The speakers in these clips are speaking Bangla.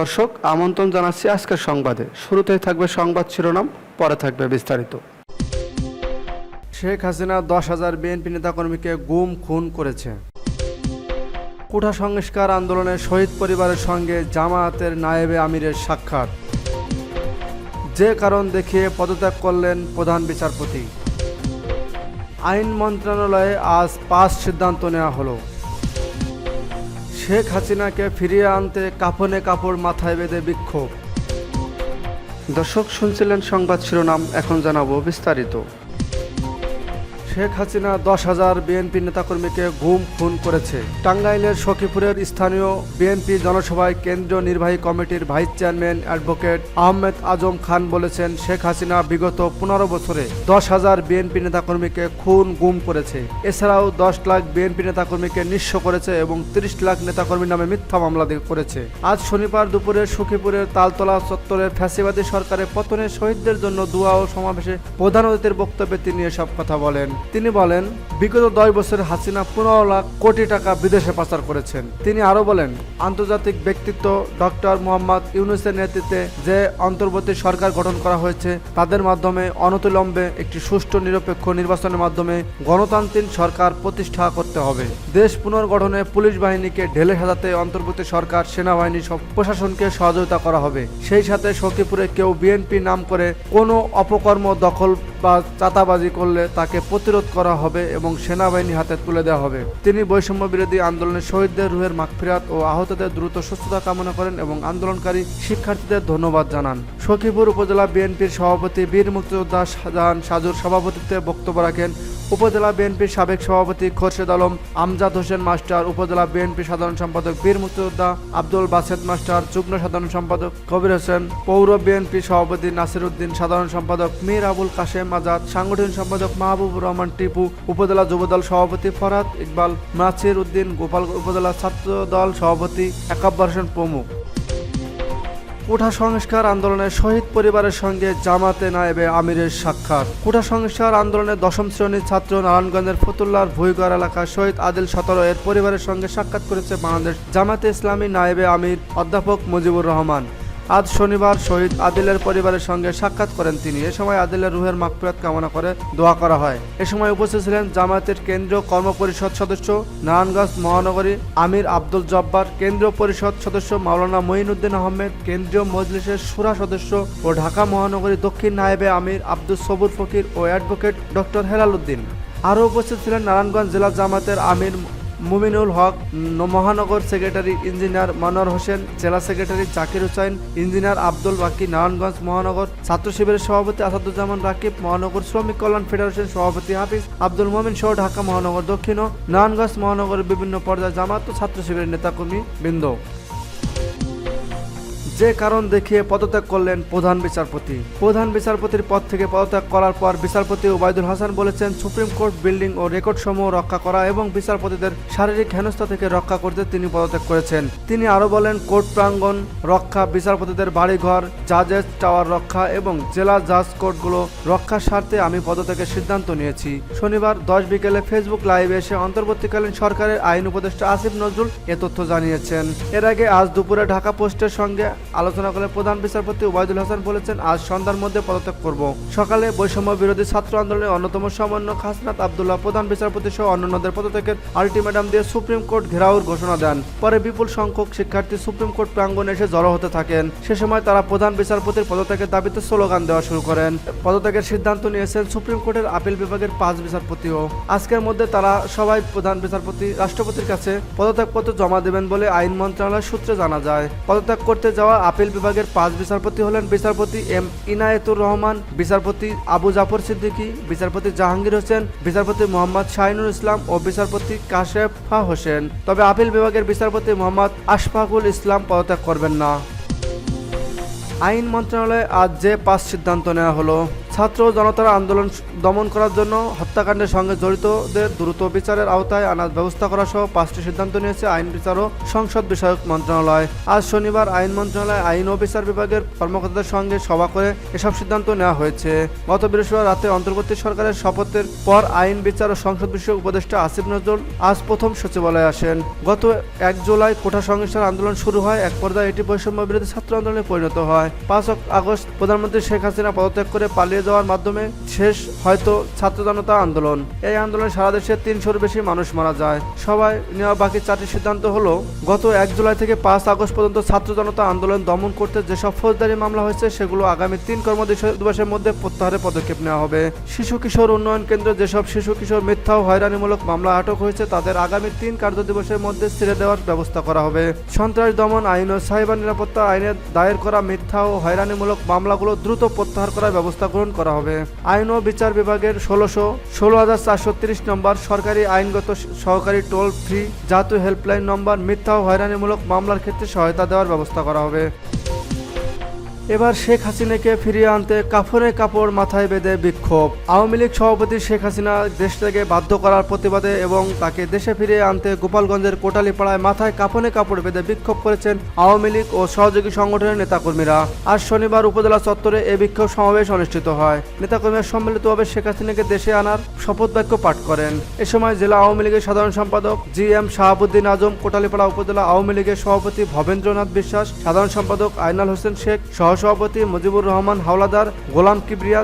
দর্শক, আমন্ত্রণ জানাচ্ছি আজকের সংবাদে। শুরুতেই থাকবে সংবাদ শিরোনাম, পরে থাকবে বিস্তারিত। শেখ হাসিনা দশ হাজার বিএনপি নেতাকর্মীকে গুম, খুন করেছে। কুঠা সংস্কার আন্দোলনে শহীদ পরিবারের সঙ্গে জামায়াতের নায়েবে আমিরের সাক্ষাৎ। যে কারণ দেখিয়ে পদত্যাগ করলেন প্রধান বিচারপতি। আইন মন্ত্রণালয়ে আজ পাঁচ সিদ্ধান্ত নেওয়া হলো। শেখ হাসিনাকে ফিরিয়ে আনতে কাপনে কাপড় মাথায় বেঁধে বিক্ষোভ। দর্শক শুনছিলেন সংবাদ শিরোনাম, এখন জানাব বিস্তারিত। শেখ হাসিনা দশ হাজার বিএনপি নেতাকর্মীকে গুম খুন করেছে। টাঙ্গাইলের সখীপুরের স্থানীয় বিএনপি জনসভায় কেন্দ্রীয় নির্বাহী কমিটির vice chairman advocate Ahmed Azam Khan বলেছেন, শেখ হাসিনা বিগত পনেরো বছরে দশ হাজার বিএনপি নেতাকর্মীকে খুন গুম করেছে। এছাড়াও দশ লাখ বিএনপি নেতাকর্মীকে নিঃস্ব করেছে এবং তিরিশ লাখ নেতাকর্মীর নামে মিথ্যা মামলা করেছে। আজ শনিবার দুপুরে সখীপুরের তালতলা চত্বরে ফ্যাসিবাদী সরকারের পতনে শহীদদের জন্য দোয়া ও সমাবেশে প্রধান অতিথির বক্তব্যে তিনি এসব কথা বলেন। তিনি বলেন, বিগত দশ বছরে হাসিনা পনেরো লাখ কোটি টাকা বিদেশে পাচার করেছেন। তিনি আরও বলেন, আন্তর্জাতিক ব্যক্তিত্ব ডক্টর মোহাম্মদ ইউনুসের নেতৃত্বে যে অন্তর্বর্তী সরকার গঠন করা হয়েছে, তাদের মাধ্যমে অনতিলম্বে একটি সুষ্ঠু নিরপেক্ষ নির্বাচনের মাধ্যমে গণতান্ত্রিক সরকার প্রতিষ্ঠা করতে হবে। দেশ পুনর্গঠনে পুলিশ বাহিনীকে ঢেলে সাজাতে অন্তর্বর্তী সরকার, সেনাবাহিনী সব প্রশাসনকে সহযোগিতা করা হবে। সেই সাথে সখীপুরে কেউ বিএনপি নাম করে কোনো অপকর্ম দখল বা চাতাবাজি করলে তাকে প্রতিরোধ করা হবে এবং সেনাবাহিনী হাতে তুলে দেওয়া হবে। তিনি বৈষম্য বিরোধী আন্দোলনের শহীদদের রুহের মাগফিরাত ও আহতদের দ্রুত সুস্থতা কামনা করেন এবং আন্দোলনকারী শিক্ষার্থীদের ধন্যবাদ জানান। সখীপুর উপজেলা বিএনপির সভাপতি বীর মুক্তিযোদ্ধা শাহজাহান সাজুর সভাপতিত্বে বক্তব্য রাখেন উপজেলা বিএনপির সাবেক সভাপতি খোরশেদ আলম, আমজাদ হোসেন মাস্টার, উপজেলা বিএনপি সাধারণ সম্পাদক বীর মুক্তিযোদ্ধা আব্দুল বাসেদ মাস্টার, যুগ্ম সাধারণ সম্পাদক কবির হোসেন, পৌর বিএনপি সভাপতি নাসির উদ্দিন সাধারণ সম্পাদক মীর আবুল কাশেম আজাদ সাংগঠনিক সম্পাদক মাহবুবুর রহমান টিপু, উপজেলা যুবদল সভাপতি ফরহাদ ইকবাল, নাসির উদ্দিন গোপাল উপজেলা ছাত্র দল সভাপতি একাব্বর হোসেন প্রমুখ। কোঠা সংস্কার আন্দোলনে শহীদ পরিবারের সঙ্গে জামাতে নায়েবে আমিরের সাক্ষাৎ কুঠা সংস্কার আন্দোলনে দশম শ্রেণির ছাত্র নারায়ণগঞ্জের ফতুল্লার ভুইগড় এলাকার শহীদ আদিল সতর এর পরিবারের সঙ্গে সাক্ষাৎ করেছে বাংলাদেশ জামাতে ইসলামী নায়েবে আমির অধ্যাপক মুজিবুর রহমান। আজ শনিবার শহীদ আদিলের পরিবারের সঙ্গে সাক্ষাৎ করেন তিনি। এ সময় আদিলের রুহের মাগফিরাত কামনা করে দোয়া করা হয়। এ সময় উপস্থিত ছিলেন জামায়াতের কেন্দ্রীয় কর্মপরিষদ সদস্য নারায়ণগঞ্জ মহানগরী আমির আব্দুল জব্বার, কেন্দ্রীয় পরিষদ সদস্য মাওলানা মঈনুদ্দিন আহমেদ, কেন্দ্রীয় মজলিসের সুরা সদস্য ও ঢাকা মহানগরী দক্ষিণ নায়েবে আমির আব্দুল সবুর ফকির ও অ্যাডভোকেট ডক্টর হেলাল উদ্দিন। আরও উপস্থিত ছিলেন নারায়ণগঞ্জ জেলা জামাতের আমির মুমিনুল হক, মহানগর সেক্রেটারি ইঞ্জিনিয়ার মনোয়ার হোসেন, জেলা সেক্রেটারি জাকির হুসাইন ইঞ্জিনিয়ার আব্দুল বাকি নারায়ণগঞ্জ মহানগর, ছাত্র শিবিরের সভাপতি আসাদুজ্জামান রাকিব, মহানগর শ্রমিক কল্যাণ ফেডারেশন সভাপতি হাফিজ আব্দুল মোমিন সহ ঢাকা মহানগর দক্ষিণ ও নারায়ণগঞ্জ মহানগরের বিভিন্ন পর্যায়ে জামাত ও ছাত্র শিবিরের নেতাকর্মী বৃন্দ যে কারণ দেখিয়ে পদত্যাগ করলেন প্রধান বিচারপতি। প্রধান বিচারপতির পদ থেকে পদত্যাগ করার পর বিচারপতি ওবায়দুল হাসান বলেছেন, সুপ্রিম কোর্ট বিল্ডিং ও রেকর্ড সমূহ রক্ষা করা এবং বিচারপতিদের শারীরিক হেনস্থা থেকে রক্ষা করতে তিনি পদত্যাগ করেছেন। তিনি আরও বলেন, কোর্ট প্রাঙ্গণ রক্ষা, বিচারপতিদের বাড়িঘর, জাজেস টাওয়ার রক্ষা এবং জেলা জাজ কোর্টগুলো রক্ষার স্বার্থে আমি পদত্যাগের সিদ্ধান্ত নিয়েছি। শনিবার দশ বিকেলে ফেসবুক লাইভে এসে অন্তর্বর্তীকালীন সরকারের আইন উপদেষ্টা আসিফ নজরুল এ তথ্য জানিয়েছেন। এর আগে আজ দুপুরে ঢাকা পোস্টের সঙ্গে আলোচনা করে প্রধান বিচারপতি ওবায়দুল হাসান বলেছেন, আজ সন্ধ্যার মধ্যে পদত্যাগ করব। সকালে বৈষম্য বিরোধী ছাত্র আন্দোলনের অন্যতম সমন্বয় হাসনাত আবদুল্লাহ প্রধান বিচারপতি সহ অন্যান্যদের পদত্যাগের আলটিমেটাম দিয়ে সুপ্রিম কোর্ট ঘেরাওর ঘোষণা দেন। পরে বিপুল সংখ্যক শিক্ষার্থী সুপ্রিম কোর্ট প্রাঙ্গণে এসে জড়ো হতে থাকেন। সে সময় তারা প্রধান বিচারপতির পদত্যাগের দাবিতে স্লোগান দেওয়া শুরু করেন। পদত্যাগের সিদ্ধান্ত নিয়েছেন সুপ্রিম কোর্টের আপিল বিভাগের পাঁচ বিচারপতিও। আজকের মধ্যে তারা সবাই প্রধান বিচারপতি, রাষ্ট্রপতির কাছে পদত্যাগপত্র জমা দেবেন বলে আইন মন্ত্রণালয় সূত্রে জানা যায়। পদত্যাগ করতে যাওয়া আপিল বিভাগের পাঁচ বিচারপতি হলেন বিচারপতি এম ইনায়েতুর রহমান, বিচারপতি আবু জাফর সিদ্দিকী, বিচারপতি জাহাঙ্গীর হোসেন, বিচারপতি মোহাম্মদ শাহিনুর ইসলাম ও বিচারপতি কাশেফা হোসেন। তবে আপিল বিভাগের বিচারপতি মোহাম্মদ আশফাকুল ইসলাম পদত্যাগ করবেন না। আইন মন্ত্রণালয়ে আজ যে পাঁচ সিদ্ধান্ত নেওয়া হলো। ছাত্র জনতার আন্দোলন দমন করার জন্য হত্যাকাণ্ডের সঙ্গে জড়িতদের দ্রুত বিচারের আওতায় আনার ব্যবস্থা করা সহ পাঁচটি সিদ্ধান্ত নিয়েছে আইন বিচার ও সংসদ বিষয়ক মন্ত্রণালয়। আজ শনিবার আইন মন্ত্রণালয় আইন ও বিচার বিভাগের কর্মকর্তাদের সঙ্গে সভা করে এসব সিদ্ধান্ত নেওয়া হয়েছে। গত বৃহস্পতিবার রাতে অন্তর্বর্তী সরকারের শপথের পর আইন বিচার ও সংসদ বিষয়ক উপদেষ্টা আসিফ নজরুল আজ প্রথম সচিবালয়ে আসেন। গত এক জুলাই কোটা সংস্কার আন্দোলন শুরু হয়, এক পর্যায়ে এটি বৈষম্য বিরোধী ছাত্র আন্দোলনে পরিণত হয়। পাঁচ আগস্ট প্রধানমন্ত্রী শেখ হাসিনা পদত্যাগ করে পালিয়ে যাওয়ার মাধ্যমে শেষ হয়তো ছাত্র জনতা আন্দোলন। এই আন্দোলনে সারা দেশে তিনশোর বেশি মানুষ মারা যায়। সবাই নেওয়া বাকি চারটি সিদ্ধান্ত হলো, গত এক জুলাই থেকে পাঁচ আগস্ট পর্যন্ত ছাত্র জনতা আন্দোলন দমন করতে যেসব ফৌজদারি মামলা হয়েছে, সেগুলো আগামী তিন কর্মদিবসের মধ্যে প্রত্যাহারের পদক্ষেপ নেওয়া হবে। শিশু কিশোর উন্নয়ন কেন্দ্রে যেসব শিশু কিশোর মিথ্যা ও হয়রানিমূলক মামলা আটক হয়েছে, তাদের আগামী তিন কার্যদিবসের মধ্যে ছেড়ে দেওয়ার ব্যবস্থা করা হবে। সন্ত্রাস দমন আইন ও সাইবার নিরাপত্তা আইনে দায়ের করা মিথ্যা ও হয়রানিমূলক মামলাগুলো দ্রুত প্রত্যাহার করার ব্যবস্থা গ্রহণ করা হবে। আইন ও বিচার বিভাগের ষোলোশো, ষোলো হাজার চারশো তিরিশ নম্বর সরকারি আইনগত সহকারী টোল ফ্রি জাতীয় হেল্পলাইন নম্বর মিথ্যা ও হয়রানিমূলক মামলার ক্ষেত্রে সহায়তা দেওয়ার ব্যবস্থা করা হবে। এবার শেখ হাসিনাকে ফিরিয়ে আনতে কাফনে কাপড় মাথায় বেঁধে বিক্ষোভ। আওয়ামী লীগ সভাপতি শেখ হাসিনা দেশ থেকে বাধ্য করার প্রতিবাদে এবং তাকে দেশে ফিরিয়ে আনতে গোপালগঞ্জের কোটালীপাড়ায় মাথায় কাফনে কাপড় বেঁধে বিক্ষোভ করেছেন আওয়ামী লীগ ও সহযোগী সংগঠনের নেতাকর্মীরা। আজ শনিবার উপজেলা চত্বরে এই বিক্ষোভ সমাবেশ অনুষ্ঠিত হয়। নেতাকর্মীরা সম্মিলিতভাবে শেখ হাসিনাকে দেশে আনার শপথ বাক্য পাঠ করেন। এ সময় জেলা আওয়ামী লীগের সাধারণ সম্পাদক জি এম শাহাবুদ্দিন আজম, কোটালীপাড়া উপজেলা আওয়ামী লীগের সভাপতি ভবেন্দ্রনাথ বিশ্বাস, সাধারণ সম্পাদক আইনাল হোসেন শেখ সহসভাপতি মুজিবুর রহমান, হাওলাদার গোলাম কিবরিয়া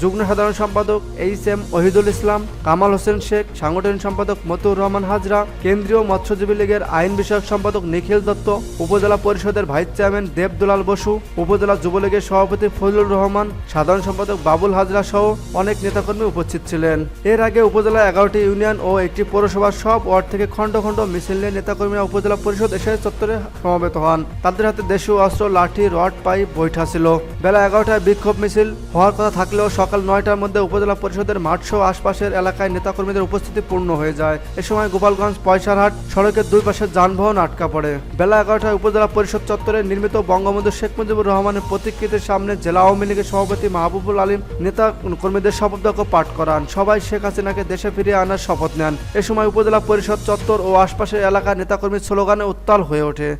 যুগ্ম সাধারণ সম্পাদক এইচ এম ওহিদুল ইসলাম, কামাল হোসেন শেখ, সাংগঠনিক সম্পাদক মতুর রহমান হাজরা, কেন্দ্রীয় মৎস্যজীবী লীগের আইন বিষয়ক সম্পাদক নিখিল দত্ত, উপজেলা পরিষদের ভাইস চেয়ারম্যান দেবদুলাল বসু, উপজেলা যুবলীগের সভাপতি ফজলুর রহমান, সাধারণ সম্পাদক বাবুল হাজরা সহ অনেক নেতাকর্মী উপস্থিত ছিলেন। এর আগে উপজেলা এগারোটি ইউনিয়ন ও একটি পৌরসভার সব ওয়ার্ড থেকে খণ্ড খণ্ড মিছিল নিয়ে নেতাকর্মীরা উপজেলা পরিষদ এসে চত্বরে সমাবেত হন। তাদের হাতে দেশীয় অস্ত্র, লাঠি, রড, পাইপ বৈঠা ছিল। বেলা এগারোটায় বিক্ষোভ মিছিল হওয়ার কথা থাকলেও সকাল নয়টার মধ্যে উপজেলা পরিষদের মাঠ সহ আশপাশের এলাকায় নেতাকর্মীদের উপস্থিতি পূর্ণ হয়ে যায়। এ সময় গোপালগঞ্জ, পয়সারহাট সড়কের দুই পাশে যানবাহন আটকা পড়ে। বেলা এগারোটায় উপজেলা পরিষদ চত্বরে নির্মিত বঙ্গবন্ধু শেখ মুজিবুর রহমানের প্রতিকৃতির সামনে জেলা আওয়ামী লীগের সভাপতি মাহবুবুল আলীম নেতা কর্মীদের শপথ বাক্য পাঠ করান। সবাই শেখ হাসিনাকে দেশে ফিরিয়ে আনার শপথ নেন। এ সময় উপজেলা পরিষদ চত্বর ও আশপাশের এলাকার নেতাকর্মীর স্লোগানে উত্তাল হয়ে ওঠে।